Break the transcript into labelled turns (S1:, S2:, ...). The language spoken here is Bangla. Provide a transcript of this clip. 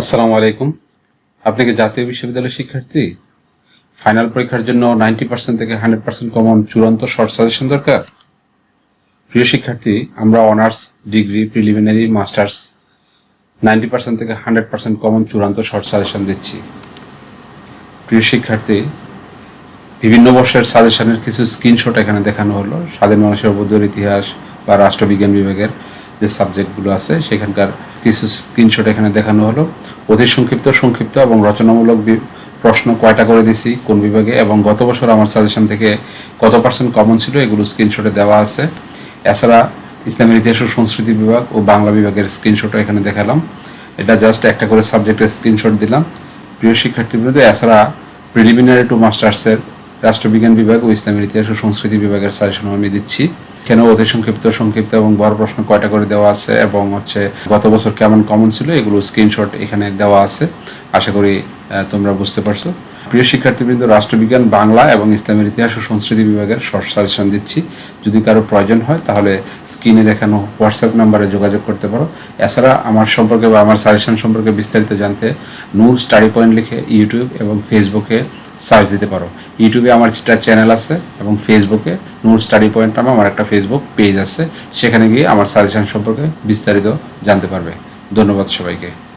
S1: আসসালামু আলাইকুম। আপনি কি জাতীয় বিশ্ববিদ্যালয়ের শিক্ষার্থী? ফাইনাল পরীক্ষার জন্য নাইনটি পার্সেন্ট থেকে হান্ড্রেড পার্সেন্ট কমন চূড়ান্ত শর্ট সাজেশন দরকার? প্রিয় শিক্ষার্থী, আমরা honours, degree, preliminary, masters, ninety percent থেকে হান্ড্রেড পার্সেন্ট কমন চূড়ান্ত শর্ট সাজেশন দিচ্ছি। প্রিয় শিক্ষার্থী, বিভিন্ন বর্ষের সাজেশনের কিছু স্ক্রিনশট এখানে দেখানো হলো। স্বাধীন মানুষের অবৈধর ইতিহাস বা রাষ্ট্রবিজ্ঞান বিভাগের যে সাবজেক্টগুলো আছে, সেখানকার কিছু স্ক্রিনশট এখানে দেখানো হলো। অতি সংক্ষিপ্ত সংক্ষিপ্ত এবং রচনামূলক প্রশ্ন কয়টা করে দিছি, কোন বিভাগে, এবং গত বছর আমার সাজেশন থেকে কত পার্সেন্ট কমন ছিল, এগুলো স্ক্রিনশটে দেওয়া আছে। এছাড়া ইসলামের ইতিহাস ও সংস্কৃতি বিভাগ ও বাংলা বিভাগের স্ক্রিনশটও এখানে দেখালাম। এটা জাস্ট একটা করে সাবজেক্টের স্ক্রিনশট দিলাম। প্রিয় শিক্ষার্থীবৃন্দ, এছাড়া প্রিলিমিনারি টু মাস্টার্সের রাষ্ট্রবিজ্ঞান বিভাগ ও ইসলামের ইতিহাস ও সংস্কৃতি বিভাগের সাজেশন আমি দিচ্ছি। কেন অতি সংক্ষিপ্ত সংক্ষিপ্ত এবং বড় প্রশ্ন কয়টা করে দেওয়া আছে এবং হচ্ছে গত বছর কেমন কমন ছিল, এগুলো স্ক্রিনশট এখানে দেওয়া আছে। আশা করি তোমরা বুঝতে পারছ। প্রিয় শিক্ষার্থীবৃন্দ, রাষ্ট্রবিজ্ঞান, বাংলা এবং ইসলামের ইতিহাস ও সংস্কৃতি বিভাগের শর্ট সাজেশন দিচ্ছি। যদি কারও প্রয়োজন হয়, তাহলে স্ক্রিনে দেখানো হোয়াটসঅ্যাপ নাম্বারে যোগাযোগ করতে পারো। এছাড়া আমার সম্পর্কে বা আমার সাজেশন সম্পর্কে বিস্তারিত জানতে নূর স্টাডি পয়েন্ট লিখে ইউটিউব এবং ফেসবুকে সার্চ দিতে পারো। ইউটিউবে আমার একটা চ্যানেল আছে এবং ফেসবুকে নোট স্টাডি পয়েন্ট নামে আমার একটা ফেসবুক পেজ আছে। সেখানে গিয়ে আমার সাজেশন সম্পর্কে বিস্তারিত জানতে পারবে। ধন্যবাদ সবাইকে।